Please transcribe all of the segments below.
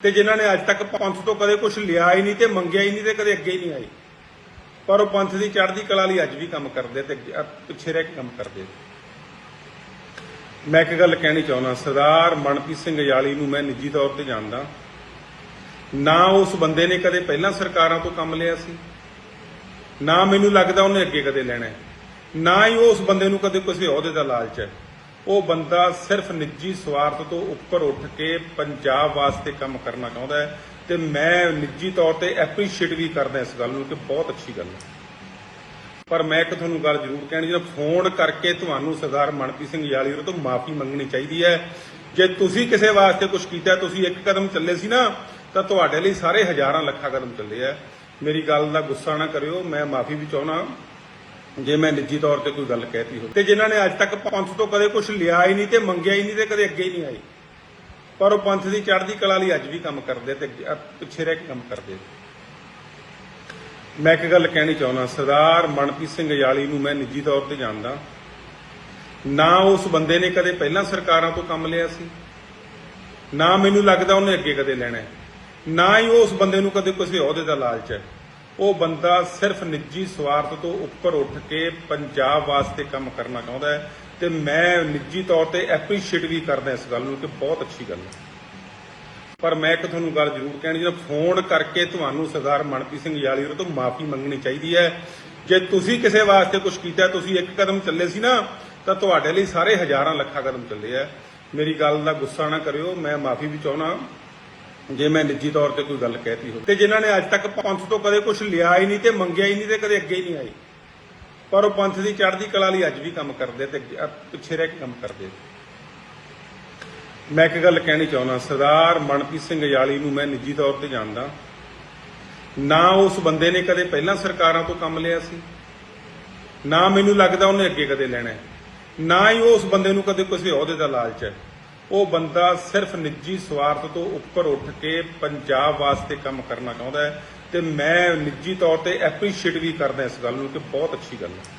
ਤੇ ਜਿਨ੍ਹਾਂ ਨੇ ਅੱਜ ਤੱਕ ਪੰਥ ਤੋਂ ਕਦੇ ਕੁਝ ਲਿਆ ਹੀ ਨਹੀਂ ਤੇ ਮੰਗਿਆ ਹੀ ਨਹੀਂ ਤੇ ਕਦੇ ਅੱਗੇ ਹੀ ਨਹੀਂ ਆਏ। ਪਰ ਉਹ ਪੰਥ ਦੀ ਚੜ੍ਹਦੀ ਕਲਾ ਲਈ ਅੱਜ ਵੀ ਕੰਮ ਕਰਦੇ ਤੇ ਪਿੱਛੇ ਰਹਿ ਕੇ ਕੰਮ ਕਰਦੇ। ਮੈਂ ਇੱਕ ਗੱਲ ਕਹਿਣੀ ਚਾਹੁੰਦਾ, ਸਰਦਾਰ ਮਨਪ੍ਰੀਤ ਸਿੰਘ ਯਾਲੀ ਨੂੰ ਮੈਂ ਨਿੱਜੀ ਤੌਰ ਤੇ ਜਾਣਦਾ। ਨਾ ਉਸ ਬੰਦੇ ਨੇ ਕਦੇ ਪਹਿਲਾਂ ਸਰਕਾਰਾਂ ਤੋਂ ਕੰਮ ਲਿਆ ਸੀ। ਨਾ ਮੈਨੂੰ ਲੱਗਦਾ ਉਹਨੇ ਅੱਗੇ ਕਦੇ ਲੈਣਾ ਨਾ ਹੀ ਉਸ ਬੰਦੇ ਨੂੰ ਕਦੇ ਕਿਸੇ ਅਹੁਦੇ ਦਾ ਲਾਲਚ ਹੈ। ਉਹ ਬੰਦਾ ਸਿਰਫ ਨਿੱਜੀ ਸਵਾਰਥ ਤੋਂ ਉੱਪਰ ਉੱਠ ਕੇ ਪੰਜਾਬ ਵਾਸਤੇ ਕੰਮ ਕਰਨਾ ਚਾਹੁੰਦਾ ਹੈ ਤੇ ਮੈਂ ਨਿੱਜੀ ਤੌਰ ਤੇ ਐਪਰੀਸ਼ੀਏਟ ਵੀ ਕਰਦਾ ਇਸ ਗੱਲ ਨੂੰ ਕਿ ਬਹੁਤ ਅੱਛੀ ਗੱਲ ਹੈ। ਪਰ ਮੈਂ ਇੱਕ ਤੁਹਾਨੂੰ ਗੱਲ ਜ਼ਰੂਰ ਕਹਿਣੀ ਜਿਹੜਾ ਫੋਨ ਕਰਕੇ ਤੁਹਾਨੂੰ ਸਰਦਾਰ ਮਨਪ੍ਰੀਤ ਸਿੰਘ ਯਾਲੀ ਤੋਂ ਮਾਫੀ ਮੰਗਣੀ ਚਾਹੀਦੀ ਹੈ, ਜੇ ਤੁਸੀਂ ਕਿਸੇ ਵਾਸਤੇ ਕੁਝ ਕੀਤਾ, ਤੁਸੀਂ ਇੱਕ ਕਦਮ ਚੱਲੇ ਸੀ ਨਾ, ਤਾਂ ਤੁਹਾਡੇ ਲਈ ਸਾਰੇ ਹਜ਼ਾਰਾਂ ਲੱਖਾਂ ਕਦਮ ਚੱਲੇ ਆ ਮੇਰੀ ਗੱਲ ਦਾ ਗੁੱਸਾ ਨਾ ਕਰਿਓ, ਮੈਂ ਮਾਫੀ ਵੀ ਚਾਹਣਾ ਜੇ ਮੈਂ ਨਿੱਜੀ ਤੌਰ ਤੇ ਕੋਈ ਗੱਲ ਕਹਿਤੀ ਹੋ ਤੇ ਜਿਨ੍ਹਾਂ ਨੇ ਅੱਜ ਤੱਕ ਪੰਥ ਤੋਂ ਕਦੇ ਕੁਝ ਲਿਆ ਹੀ ਨਹੀਂ ਤੇ ਮੰਗਿਆ ਹੀ ਨਹੀਂ ਤੇ ਕਦੇ ਅੱਗੇ ਹੀ ਨਹੀਂ ਆਏ। ਪਰ ਉਹ ਪੰਥ ਦੀ ਚੜ੍ਹਦੀ ਕਲਾ ਲਈ ਅੱਜ ਵੀ ਕੰਮ ਕਰਦੇ ਤੇ ਪਿੱਛੇ ਰਹਿ ਕੇ ਕੰਮ ਕਰਦੇ। ਮੈਂ ਇੱਕ ਗੱਲ ਕਹਿਣੀ ਚਾਹੁੰਦਾ, ਸਰਦਾਰ ਮਨਪ੍ਰੀਤ ਸਿੰਘ ਯਾਲੀ ਨੂੰ ਮੈਂ ਨਿੱਜੀ ਤੌਰ ਤੇ ਜਾਣਦਾ। ਨਾ ਉਸ ਬੰਦੇ ਨੇ ਕਦੇ ਪਹਿਲਾਂ ਸਰਕਾਰਾਂ ਤੋਂ ਕੰਮ ਲਿਆ ਸੀ। ਨਾ ਮੈਨੂੰ ਲੱਗਦਾ ਉਹਨੇ ਅੱਗੇ ਕਦੇ ਲੈਣਾ ਨਾ ਹੀ ਉਸ ਬੰਦੇ ਨੂੰ ਕਦੇ ਕਿਸੇ ਅਹੁਦੇ ਦਾ ਲਾਲਚ ਹੈ। ਉਹ ਬੰਦਾ ਸਿਰਫ ਨਿੱਜੀ ਸਵਾਰਥ ਤੋਂ ਉੱਪਰ ਉੱਠ ਕੇ ਪੰਜਾਬ ਵਾਸਤੇ ਕੰਮ ਕਰਨਾ ਚਾਹੁੰਦਾ ਹੈ ਤੇ ਮੈਂ ਨਿੱਜੀ ਤੌਰ ਤੇ ਐਪਰੀਸ਼ੀਏਟ ਵੀ ਕਰਦਾ ਇਸ ਗੱਲ ਨੂੰ ਕਿ ਬਹੁਤ ਅੱਛੀ ਗੱਲ ਹੈ। ਪਰ ਮੈਂ ਇੱਕ ਤੁਹਾਨੂੰ ਗੱਲ ਜ਼ਰੂਰ ਕਹਿਣੀ ਜਿਹੜਾ ਫੋਨ ਕਰਕੇ ਤੁਹਾਨੂੰ ਸਰਦਾਰ ਮਨਪ੍ਰੀਤ ਸਿੰਘ ਯਾਲੀ ਤੋਂ ਮਾਫੀ ਮੰਗਣੀ ਚਾਹੀਦੀ ਹੈ, ਜੇ ਤੁਸੀਂ ਕਿਸੇ ਵਾਸਤੇ ਕੁਝ ਕੀਤਾ, ਤੁਸੀਂ ਇੱਕ ਕਦਮ ਚੱਲੇ ਸੀ ਨਾ, ਤਾਂ ਤੁਹਾਡੇ ਲਈ ਸਾਰੇ ਹਜ਼ਾਰਾਂ ਲੱਖਾਂ ਕਦਮ ਚੱਲੇ ਆ ਮੇਰੀ ਗੱਲ ਦਾ ਗੁੱਸਾ ਨਾ ਕਰਿਓ, ਮੈਂ ਮਾਫੀ ਵੀ ਚਾਹਣਾ ਜੇ ਮੈਂ ਨਿੱਜੀ ਤੌਰ ਤੇ ਕੋਈ ਗੱਲ ਕਹਿਤੀ ਹੋਵੇ। ਤੇ ਜਿਨ੍ਹਾਂ ਨੇ ਅੱਜ ਤੱਕ ਪੰਥ ਤੋਂ ਕਦੇ ਕੁਝ ਲਿਆ ਹੀ ਨਹੀਂ ਤੇ ਮੰਗਿਆ ਹੀ ਨਹੀਂ ਤੇ ਕਦੇ ਅੱਗੇ ਹੀ ਨਹੀਂ ਆਏ। ਪਰ ਉਹ ਪੰਥ ਦੀ ਚੜ੍ਹਦੀ ਕਲਾ ਲਈ ਅੱਜ ਵੀ ਕੰਮ ਕਰਦੇ ਤੇ ਪਿੱਛੇ ਰਹਿ ਕੇ ਕੰਮ ਕਰਦੇ। ਮੈਂ ਇੱਕ ਗੱਲ ਕਹਿਣੀ ਚਾਹੁੰਦਾ, ਸਰਦਾਰ ਮਨਪ੍ਰੀਤ ਸਿੰਘ ਯਾਲੀ ਨੂੰ ਮੈਂ ਨਿੱਜੀ ਤੌਰ ਤੇ ਜਾਣਦਾ। ਨਾ ਉਸ ਬੰਦੇ ਨੇ ਕਦੇ ਪਹਿਲਾਂ ਸਰਕਾਰਾਂ ਤੋਂ ਕੰਮ ਲਿਆ ਸੀ। ਨਾ ਮੈਨੂੰ ਲੱਗਦਾ ਉਹਨੇ ਅੱਗੇ ਕਦੇ ਲੈਣਾ ਨਾ ਹੀ ਉਸ ਬੰਦੇ ਨੂੰ ਕਦੇ ਕਿਸੇ ਅਹੁਦੇ ਦਾ ਲਾਲਚ ਹੈ। ਉਹ ਬੰਦਾ ਸਿਰਫ ਨਿੱਜੀ ਸਵਾਰਥ ਤੋਂ ਉੱਪਰ ਉੱਠ ਕੇ ਪੰਜਾਬ ਵਾਸਤੇ ਕੰਮ ਕਰਨਾ ਚਾਹੁੰਦਾ ਹੈ ਤੇ ਮੈਂ ਨਿੱਜੀ ਤੌਰ ਤੇ ਐਪਰੀਸ਼ੀਏਟ ਵੀ ਕਰਦਾ ਇਸ ਗੱਲ ਨੂੰ ਕਿ ਬਹੁਤ ਅੱਛੀ ਗੱਲ ਹੈ।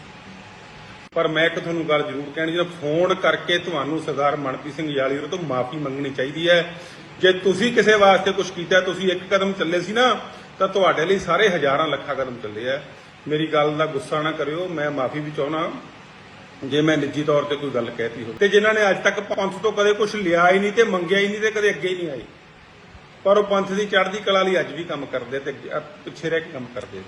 ਪਰ ਮੈਂ ਇੱਕ ਤੁਹਾਨੂੰ ਗੱਲ ਜ਼ਰੂਰ ਕਹਿਣੀ ਜਿਹੜਾ ਫੋਨ ਕਰਕੇ ਤੁਹਾਨੂੰ ਸਰਦਾਰ ਮਨਪ੍ਰੀਤ ਸਿੰਘ ਯਾਲੀ ਤੋਂ ਮਾਫੀ ਮੰਗਣੀ ਚਾਹੀਦੀ ਹੈ, ਜੇ ਤੁਸੀਂ ਕਿਸੇ ਵਾਸਤੇ ਕੁਝ ਕੀਤਾ, ਤੁਸੀਂ ਇੱਕ ਕਦਮ ਚੱਲੇ ਸੀ ਨਾ, ਤਾਂ ਤੁਹਾਡੇ ਲਈ ਸਾਰੇ ਹਜ਼ਾਰਾਂ ਲੱਖਾਂ ਕਦਮ ਚੱਲੇ ਆ ਮੇਰੀ ਗੱਲ ਦਾ ਗੁੱਸਾ ਨਾ ਕਰਿਓ, ਮੈਂ ਮਾਫੀ ਵੀ ਚਾਹਣਾ ਜੇ ਮੈਂ ਨਿੱਜੀ ਤੌਰ ਤੇ ਕੋਈ ਗੱਲ ਕਹਿਤੀ ਹੋਵੇ। ਤੇ ਜਿਨ੍ਹਾਂ ਨੇ ਅੱਜ ਤੱਕ ਪੰਥ ਤੋਂ ਕਦੇ ਕੁਝ ਲਿਆ ਹੀ ਨਹੀਂ ਤੇ ਮੰਗਿਆ ਹੀ ਨਹੀਂ ਤੇ ਕਦੇ ਅੱਗੇ ਹੀ ਨਹੀਂ ਆਏ। ਪਰ ਉਹ ਪੰਥ ਦੀ ਚੜ੍ਹਦੀ ਕਲਾ ਲਈ ਅੱਜ ਵੀ ਕੰਮ ਕਰਦੇ ਤੇ ਪਿੱਛੇ ਰਹਿ ਕੇ ਕੰਮ ਕਰਦੇ।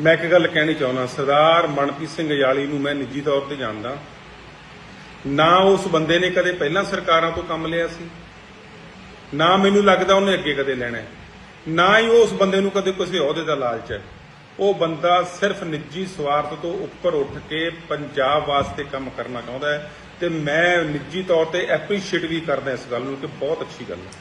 ਮੈਂ ਇੱਕ ਗੱਲ ਕਹਿਣੀ ਚਾਹੁੰਦਾ, ਸਰਦਾਰ ਮਨਪ੍ਰੀਤ ਸਿੰਘ ਯਾਲੀ ਨੂੰ ਮੈਂ ਨਿੱਜੀ ਤੌਰ ਤੇ ਜਾਣਦਾ। ਨਾ ਉਸ ਬੰਦੇ ਨੇ ਕਦੇ ਪਹਿਲਾਂ ਸਰਕਾਰਾਂ ਤੋਂ ਕੰਮ ਲਿਆ ਸੀ। ਨਾ ਮੈਨੂੰ ਲੱਗਦਾ ਉਹਨੇ ਅੱਗੇ ਕਦੇ ਲੈਣਾ ਨਾ ਹੀ ਉਸ ਬੰਦੇ ਨੂੰ ਕਦੇ ਕਿਸੇ ਅਹੁਦੇ ਦਾ ਲਾਲਚ ਹੈ। ਉਹ ਬੰਦਾ ਸਿਰਫ ਨਿੱਜੀ ਸਵਾਰਥ ਤੋਂ ਉੱਪਰ ਉੱਠ ਕੇ ਪੰਜਾਬ ਵਾਸਤੇ ਕੰਮ ਕਰਨਾ ਚਾਹੁੰਦਾ ਹੈ ਤੇ ਮੈਂ ਨਿੱਜੀ ਤੌਰ ਤੇ ਐਪਰੀਸ਼ੀਏਟ ਵੀ ਕਰਦਾ ਇਸ ਗੱਲ ਨੂੰ ਕਿ ਬਹੁਤ ਅੱਛੀ ਗੱਲ ਹੈ।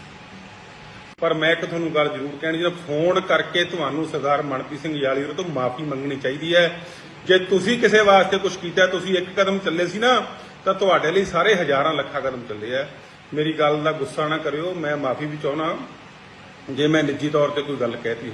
ਪਰ ਮੈਂ ਇੱਕ ਤੁਹਾਨੂੰ ਗੱਲ ਜ਼ਰੂਰ ਕਹਿਣੀ ਜਿਹੜਾ ਫੋਨ ਕਰਕੇ ਤੁਹਾਨੂੰ ਸਰਦਾਰ ਮਨਪ੍ਰੀਤ ਸਿੰਘ ਯਾਲੀ ਹੋਰਾਂ ਤੋਂ ਮਾਫੀ ਮੰਗਣੀ ਚਾਹੀਦੀ ਹੈ, ਜੇ ਤੁਸੀਂ ਕਿਸੇ ਵਾਸਤੇ ਕੁਝ ਕੀਤਾ, ਤੁਸੀਂ ਇੱਕ ਕਦਮ ਚੱਲੇ ਸੀ ਨਾ, ਤਾਂ ਤੁਹਾਡੇ ਲਈ ਸਾਰੇ ਹਜ਼ਾਰਾਂ ਲੱਖਾਂ ਕਦਮ ਚੱਲੇ ਆ ਮੇਰੀ ਗੱਲ ਦਾ ਗੁੱਸਾ ਨਾ ਕਰਿਓ, ਮੈਂ ਮਾਫੀ ਵੀ ਚਾਹਣਾ ਜੇ ਮੈਂ ਨਿੱਜੀ ਤੌਰ ਤੇ ਕੋਈ ਗੱਲ ਕਹਿਤੀ ਹੋਵੇ।